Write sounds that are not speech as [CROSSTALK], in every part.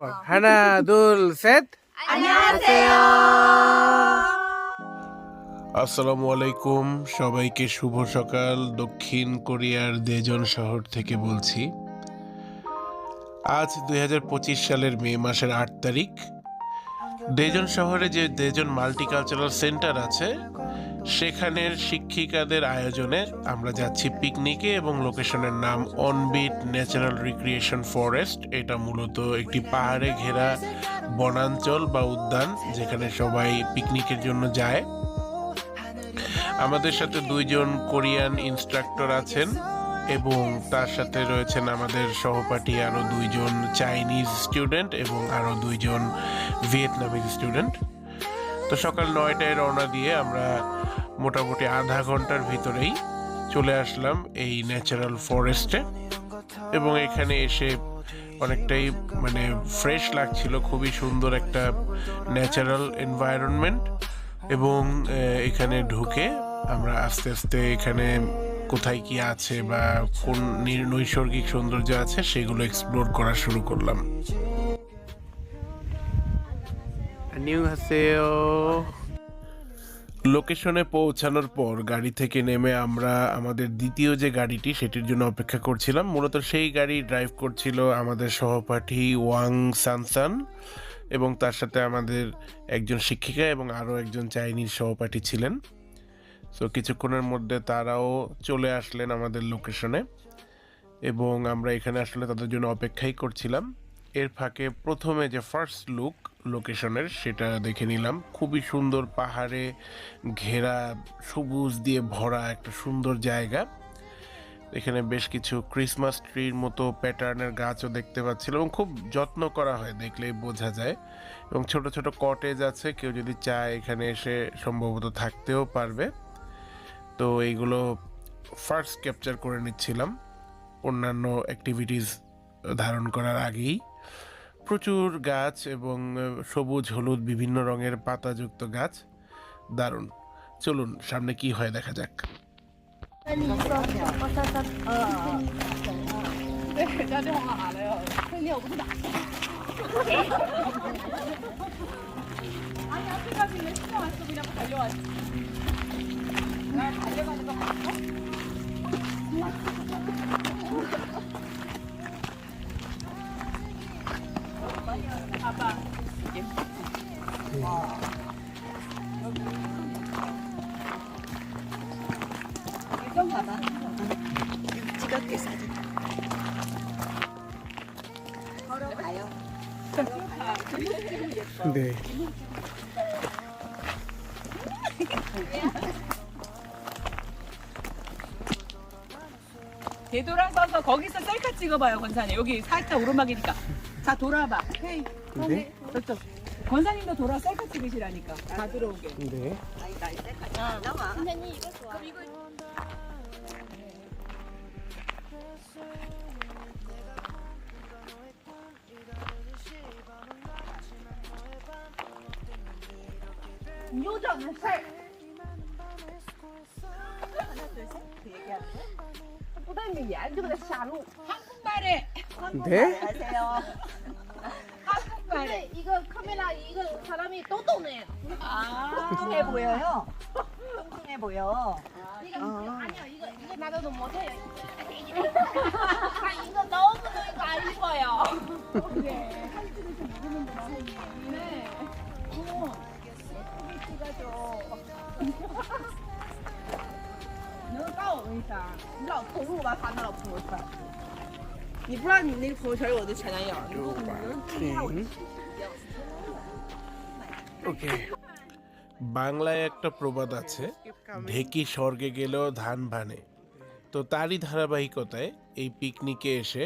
하나, 둘, 셋. আসসালামু আলাইকুম সবাইকে শুভ সকাল দক্ষিণ কোরিয়ার দেজন শহর থেকে বলছি আজ দুই সালের মে মাসের আট তারিখ দেজন শহরে যে দেজন মাল্টিকালচারাল সেন্টার আছে সেখানের শিক্ষিকাদের আয়োজনে আমরা যাচ্ছি পিকনিকে এবং লোকেশনের নাম অনবিট ন্যাচারাল রিক্রিয়েশন ফরেস্ট। এটা মূলত একটি পাহাড়ে ঘেরা বনাঞ্চল বা উদ্যান যেখানে সবাই পিকনিকের জন্য যায়। আমাদের সাথে দুইজন কোরিয়ান ইনস্ট্রাক্টর আছেন এবং তার সাথে রয়েছেন আমাদের সহপাঠী আরও দুইজন চাইনিজ স্টুডেন্ট এবং আরও দুইজন ভিয়েতনামিজ স্টুডেন্ট। তো সকাল নয়টায় রওনা দিয়ে আমরা মোটামুটি আধা ঘণ্টার ভিতরেই চলে আসলাম এই ন্যাচারাল ফরেস্টে। এবং এখানে এসে অনেকটাই মানে ফ্রেশ লাগছিল, খুবই সুন্দর একটা ন্যাচারাল এনভায়রনমেন্ট। এবং এখানে ঢুকে আমরা আস্তে আস্তে এখানে কোথায় কি আছে বা কোন নৈসর্গিক সৌন্দর্য আছে সেগুলো এক্সপ্লোর করা শুরু করলাম। লোকেশনে পৌঁছানোর পর গাড়ি থেকে নেমে আমরা আমাদের দ্বিতীয় যে গাড়িটি, সেটির জন্য অপেক্ষা করছিলাম। মূলত সেই গাড়ি ড্রাইভ করছিল আমাদের সহপাঠী ওয়াং সানসান এবং তার সাথে আমাদের একজন শিক্ষিকা এবং আরও একজন চাইনিজ সহপাঠী ছিলেন। সো কিছুক্ষণের মধ্যে তারাও চলে আসলেন আমাদের লোকেশনে এবং আমরা এখানে আসলে তাদের জন্য অপেক্ষাই করছিলাম। এর ফাঁকে প্রথমে যে ফার্স্ট লুক লোকেশনের সেটা দেখে নিলাম। খুবই সুন্দর পাহাড়ে ঘেরা, সবুজ দিয়ে ভরা একটা সুন্দর জায়গা। এখানে বেশ কিছু ক্রিসমাস ট্রির মতো প্যাটার্নের গাছও দেখতে পাচ্ছিল এবং খুব যত্ন করা হয় দেখলেই বোঝা যায়। এবং ছোট ছোট কটেজ আছে, কেউ যদি চায় এখানে এসে সম্ভবত থাকতেও পারবে। তো এইগুলো ফার্স্ট ক্যাপচার করে নিচ্ছিলাম। অন্যান্য অ্যাক্টিভিটিস ধারণ করার আগেই। প্রচুর গাছ এবং সবুজ, হলুদ, বিভিন্ন রঙের পাতাযুক্ত গাছ। দারুণ। চলুন, সামনে কি হয় দেখা যাক। [LAUGHS] 걸어가요. 네. 되돌아서서 거기서 셀카 찍어봐요, 권사님. 여기 살짝 오르막이니까. 자, 돌아봐. 헤이. 네. 저쪽. 권사님도 돌아 셀카 찍으시라니까. 다 들어오게. 네. 나와. 요정은 살. 하나 둘셋 얘기하세요. 부담이 얇은 샤루. 한국말에, 네? 안녕하세요. 한국말에. 이거 카메라 이거 사람이 똥똥해요. 아. 뚱뚱해 보여요. 뚱뚱해 보여. 이거 어. 아니요 이거 이거 나도 못해요. 아 이거 너무 이거 안 입어요. 네. 네. 어. 예쁘게 찍어줘. 你能告我们一下？你老投入吧，发那老朋友圈。 你不知道你那个朋友圈有我的前男友，你不你能注意一下我的信息。 ওকে বাংলায় একটা প্রবাদ আছে ঢেকি স্বর্গে গেলেও ধান ভানে তো তারই ধারাবাহিকতায় এই পিকনিকে এসে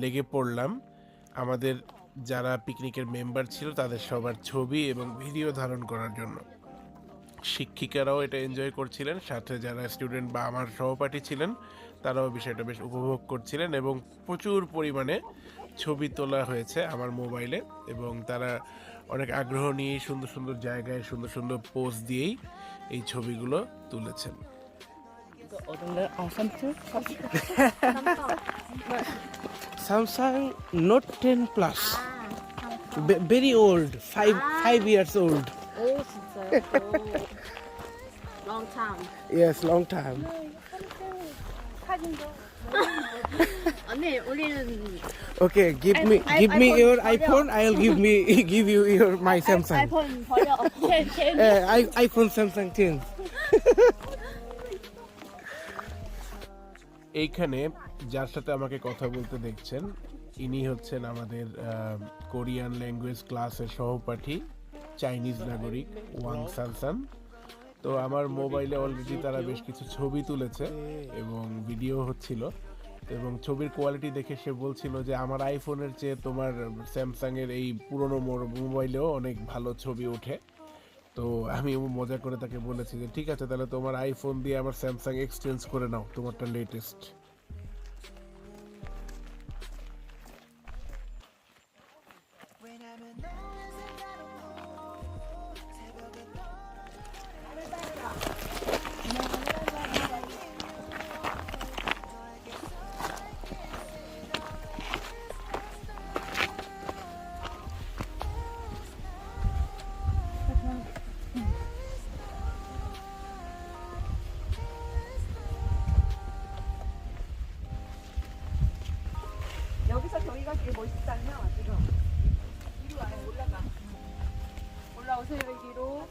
লেগে পড়লাম আমাদের যারা পিকনিকের মেম্বার ছিল তাদের সবার ছবি এবং ভিডিও ধারণ করার জন্য শিক্ষিকারাও এটা এনজয় করছিলেন সাথে যারা স্টুডেন্ট বা আমার সহপাঠী ছিলেন তারাও বিষয়টা বেশ উপভোগ করছিলেন এবং প্রচুর পরিমাণে ছবি তোলা হয়েছে আমার মোবাইলে এবং তারা অনেক আগ্রহ নিয়ে সুন্দর সুন্দর জায়গায় সুন্দর সুন্দর পোজ দিয়েই এই ছবিগুলো তুলেছেন। Samsung note ten plus very old five five years old yes long yes long time. okay, give me give me your iPhone. I'll give me give you your my Samsung. iPhone, uh, I, iPhone Samsung 10. এইখানে যার সাথে আমাকে কথা বলতে দেখছেন ইনি হচ্ছেন আমাদের কোরিয়ান ল্যাঙ্গুয়েজ ক্লাসের সহপাঠী চাইনিজ নাগরিক ওয়াং সানসান তো আমার মোবাইলে অলরেডি তারা বেশ কিছু ছবি তুলেছে এবং ভিডিও হচ্ছিল। এবং ছবির কোয়ালিটি দেখে সে বলছিল যে, আমার আইফোনের চেয়ে তোমার স্যামসাংয়ের এই পুরনো মোবাইলেও অনেক ভালো ছবি ওঠে। তো আমি মজা করে তাকে বলেছি যে, ঠিক আছে, তাহলে তোমার আইফোন দিয়ে আমার স্যামসাং এক্সচেঞ্জ করে নাও তোমারটা লেটেস্ট 올라오세요 여기로.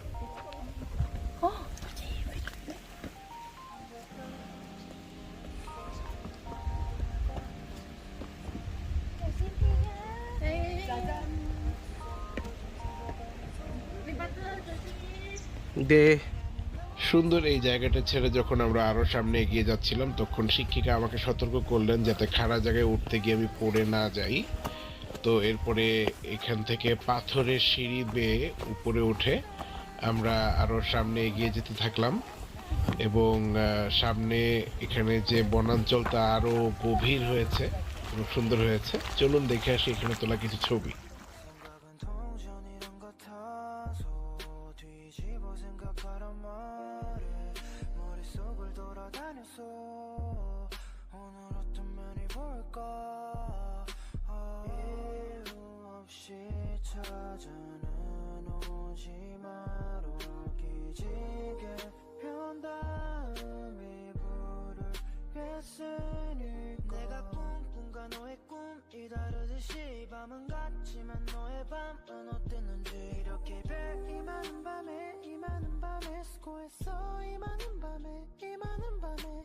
They সুন্দর এই জায়গাটা ছেড়ে যখন আমরা আরো সামনে এগিয়ে যাচ্ছিলাম তখন শিক্ষিকা আমাকে সতর্ক করলেন যাতে খাড়া জায়গায় উঠতে গিয়ে আমি পড়ে না যাই তো এরপরে এখান থেকে পাথরের সিঁড়ি বেয়ে উপরে উঠে আমরা আরও সামনে এগিয়ে যেতে থাকলাম এবং সামনে এখানে যে বনাঞ্চলটা আরও গভীর হয়েছে, খুব সুন্দর হয়েছে। চলুন দেখে আসি এখানে তোলা কিছু ছবি। 찾아는 오지 마로 기지개 편 다음에 불을 뺐으니까. 내가 꿈꾼과 너의 꿈이 다르듯이 밤은 같지만 너의 밤은 어땠는지 이렇게 별이 많은 밤에 이 많은 밤에 수고했어 이 많은 밤에 이 많은 밤에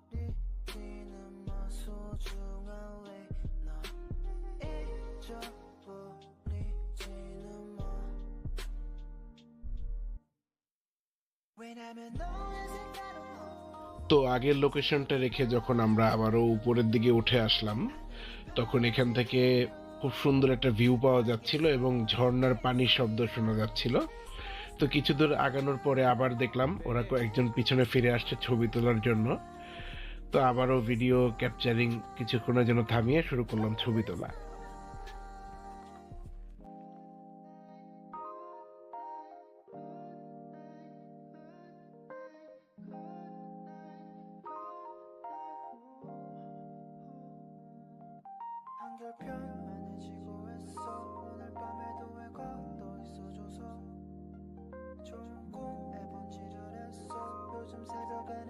잊어버리지는 마 소중 তো আগের লোকেশনটা রেখে যখন আমরা আবারও উপরের দিকে উঠে আসলাম, তখন এখান থেকে খুব সুন্দর একটা ভিউ পাওয়া যাচ্ছিল এবং ঝর্ণার পানির শব্দ শোনা যাচ্ছিল। তো কিছু দূর আগানোর পরে আবার দেখলাম ওরা একজন পিছনে ফিরে আসছে ছবি তোলার জন্য। তো আবারও ভিডিও ক্যাপচারিং কিছুক্ষণের জন্য থামিয়ে শুরু করলাম ছবি তোলা।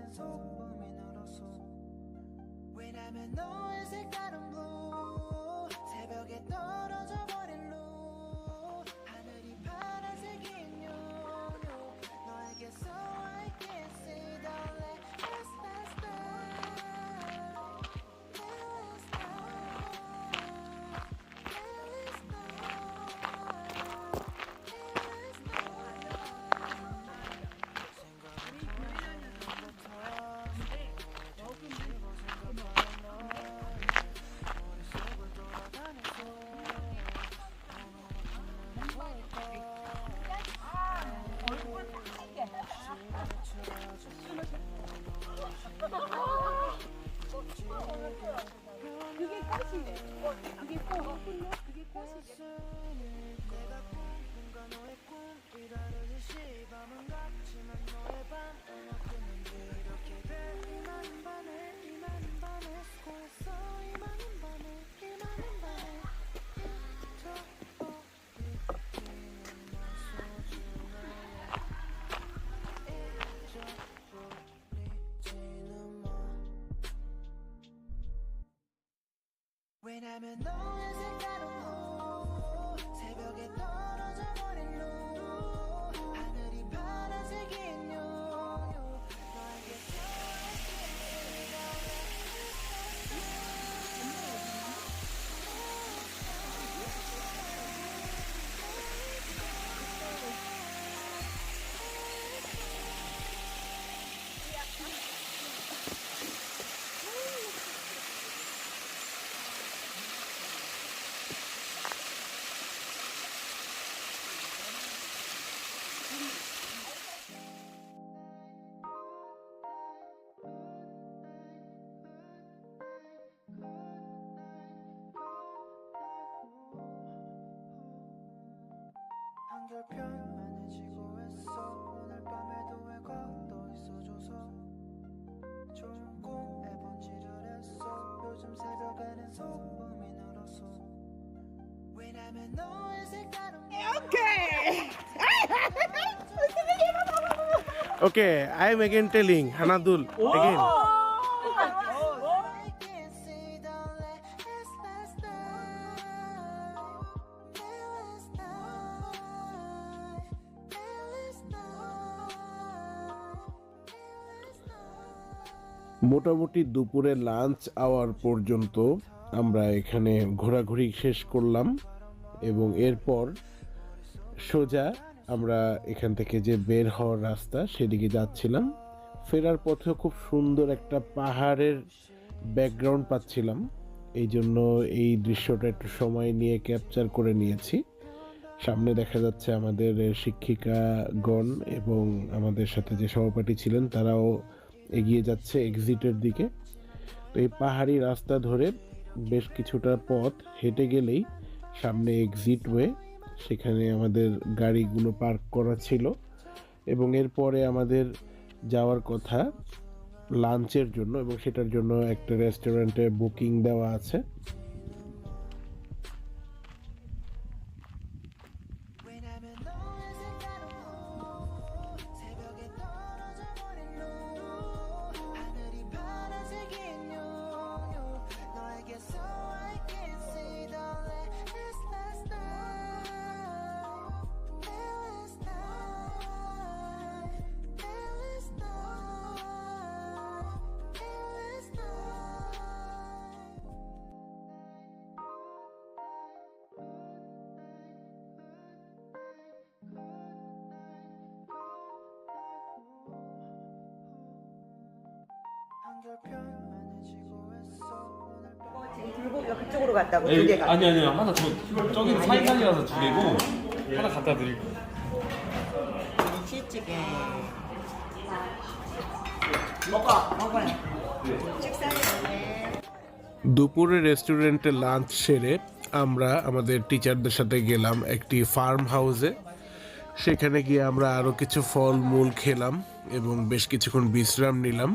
새벽에는 소음이 늘었어 왜냐면 너의 색깔은 blue 새벽에 떨 know Okay, I am again telling Hanadul again. মোটামুটি দুপুরে লাঞ্চ আওয়ার পর্যন্ত আমরা এখানে ঘোরাঘুরি শেষ করলাম এবং এরপর সোজা আমরা এখান থেকে যে বের হওয়ার রাস্তা সেদিকে যাচ্ছিলাম। ফেরার পথেও খুব সুন্দর একটা পাহাড়ের ব্যাকগ্রাউন্ড পাচ্ছিলাম। এই জন্য এই দৃশ্যটা একটু সময় নিয়ে ক্যাপচার করে নিয়েছি। সামনে দেখা যাচ্ছে আমাদের শিক্ষিকাগণ এবং আমাদের সাথে যে সহপাঠী ছিলেন, তারাও এগিয়ে যাচ্ছে এক্সিটের দিকে। তো এই পাহাড়ি রাস্তা ধরে বেশ কিছুটা পথ হেঁটে গেলেই সামনে এক্সিট ওয়ে সেখানে আমাদের গাড়িগুলো পার্ক করা ছিল। এবং এরপরে আমাদের যাওয়ার কথা লাঞ্চের জন্য এবং সেটার জন্য একটা রেস্টুরেন্টে বুকিং দেওয়া আছে। 지고 했어 오늘 밤 지금 불고기가 그쪽으로 갔다고 두 에이, 개가. 아니 아니요 하나 저 저기 사이사이라서 두 개고 하나 갖다 드리고 치즈찌개. 먹어, 먹어요. 식사해 볼래? দুপুরে রেস্টুরেন্টে লাঞ্চ সেরে আমরা আমাদের টিচারদের সাথে গেলাম একটি ফার্ম হাউসে সেখানে গিয়ে আমরা আরও কিছু ফলমূল খেলাম এবং বেশ কিছুক্ষণ বিশ্রাম নিলাম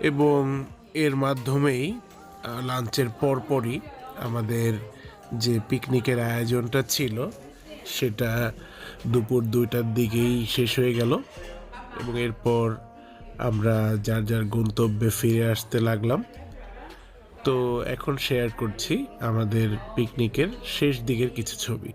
এবং এর মাধ্যমেই লাঞ্চের পরপরই আমাদের যে পিকনিকের আয়োজনটা ছিল, সেটা দুপুর দুইটার দিকেই শেষ হয়ে গেল। এবং এরপর আমরা যার যার গন্তব্যে ফিরে আসতে লাগলাম। তো এখন শেয়ার করছি আমাদের পিকনিকের শেষ দিকের কিছু ছবি।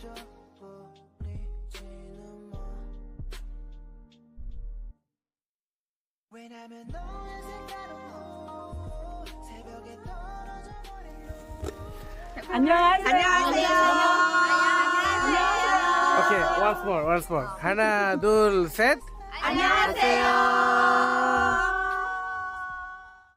잊어버리지는 마 왜냐면 너의 색깔은 새벽에 떨어져 버린 안녕하세요. 안녕하세요. Okay, once more, once more. Hanadul said. 안녕하세요.